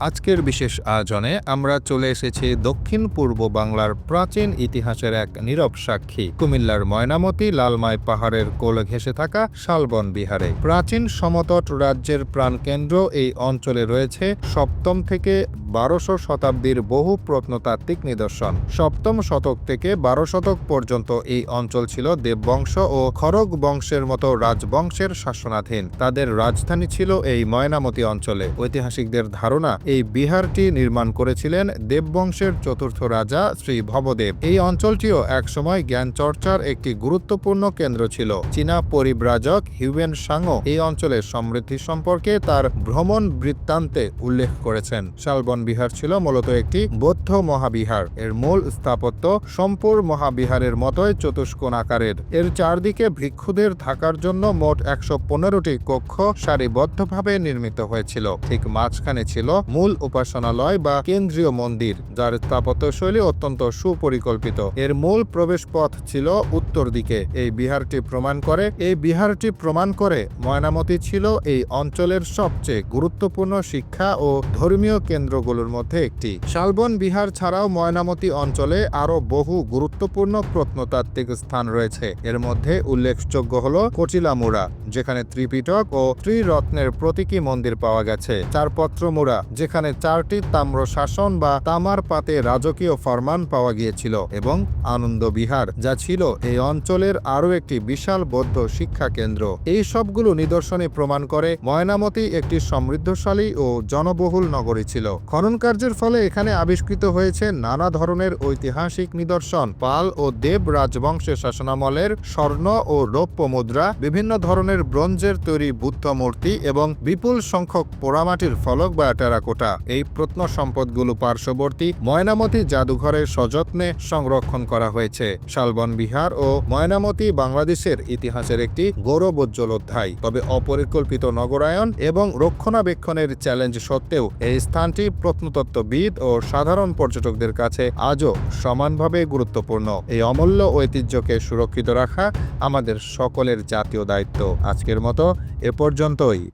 আজকের বিশেষ আয়োজনে আমরা চলে এসেছি দক্ষিণ পূর্ব বাংলার প্রাচীন ইতিহাসের এক নীরব সাক্ষী। কুমিল্লার ময়নামতি লালমাই পাহাড়ের কোল ঘেঁষে থাকা শালবন বিহারে। প্রাচীন সমতট রাজ্যের প্রাণকেন্দ্র এই অঞ্চলে রয়েছে সপ্তম থেকে বারোশো শতাব্দীর বহু প্রত্নতাত্ত্বিক নিদর্শন। সপ্তম শতক থেকে বারো শতক পর্যন্ত এই অঞ্চল ছিল দেববংশ ও খড়গ বংশের মতো রাজবংশের শাসনাধীন। তাদের রাজধানী ছিল এই ময়নামতি অঞ্চলে। ঐতিহাসিকদের ধারণা এই বিহারটি নির্মাণ করেছিলেন দেববংশের চতুর্থ রাজা শ্রী ভবদেব। এই অঞ্চলটিও একসময় জ্ঞান চর্চার একটি গুরুত্বপূর্ণ কেন্দ্র ছিল। চীনা পরিব্রাজক হিউয়েন সাংও এই অঞ্চলের সমৃদ্ধি সম্পর্কে তার ভ্রমণ বৃত্তান্তে উল্লেখ করেছেন। শালবন বিহার ছিল মূলত একটি বৌদ্ধ মহাবিহার। এর মূল স্থাপত্য সম্পুর মহাবিহারের মতোই চতুষ্কোণ আকারের এর চারদিকে ভিক্ষুদের থাকার জন্য মোট একশো পনেরোটি কক্ষ সারিবদ্ধভাবে নির্মিত হয়েছিল। ঠিক মাঝখানে ছিল মূল উপাসনালয় বা কেন্দ্রীয় মন্দির, যার স্থাপত্যশৈলী অত্যন্ত সুপরিকল্পিত। এর মূল প্রবেশ পথ ছিল উত্তর দিকে। এই বিহারটি প্রমাণ করে, এই বিহারটি প্রমাণ করে ময়নামতি ছিল এই অঞ্চলের সবচেয়ে গুরুত্বপূর্ণ শিক্ষা ও ধর্মীয় কেন্দ্রগুলোর মধ্যে একটি। শালবন বিহার ছাড়াও ময়নামতি অঞ্চলে আরও বহু গুরুত্বপূর্ণ প্রত্নতাত্ত্বিক স্থান রয়েছে। এর মধ্যে উল্লেখযোগ্য হল কচিলামুড়া যেখানে ত্রিপিটক ও ত্রিরত্নের প্রতীকী মন্দির পাওয়া গেছে। চারপত্রমুড়া যেখানে চারটি তাম্র শাসন বা তামার পাতে রাজকীয় ফরমান পাওয়া গিয়েছিল এবং আনন্দ বিহার যা ছিল এই অঞ্চলের আরও একটি বিশাল বৌদ্ধ শিক্ষা কেন্দ্র। এই সবগুলো নিদর্শনে প্রমাণ করে ময়নামতি একটি সমৃদ্ধশালী ও জনবহুল নগরী ছিল। খনন কার্যের ফলে এখানে আবিষ্কৃত হয়েছে নানা ধরনের ঐতিহাসিক নিদর্শন। পাল ও দেব রাজবংশের শাসনামলের স্বর্ণ ও রৌপ্য মুদ্রা, বিভিন্ন ধরনের ব্রোঞ্জের তৈরি বুদ্ধ মূর্তি এবং বিপুল সংখ্যক পোড়ামাটির ফলক বা টেরাকোটা। এই প্রত্ন সম্পদগুলো পার্শ্ববর্তী ময়নামতি জাদুঘরে সযত্নে সংরক্ষণ করা হয়েছে। শালবন বিহার ও ময়নামতি বাংলাদেশের ইতিহাসের একটি গৌরবোজ্জ্বল অধ্যায়। তবে অপরিকল্পিত নগরায়ন এবং রক্ষণাবেক্ষণের চ্যালেঞ্জ সত্ত্বেও এই স্থানটি প্রত্নতত্ত্ববিদ ও সাধারণ পর্যটকদের কাছে আজও সমানভাবে গুরুত্বপূর্ণ। এই অমূল্য ঐতিহ্যকে সুরক্ষিত রাখা আমাদের সকলের জাতীয় দায়িত্ব। আজকের মতো এ পর্যন্তই।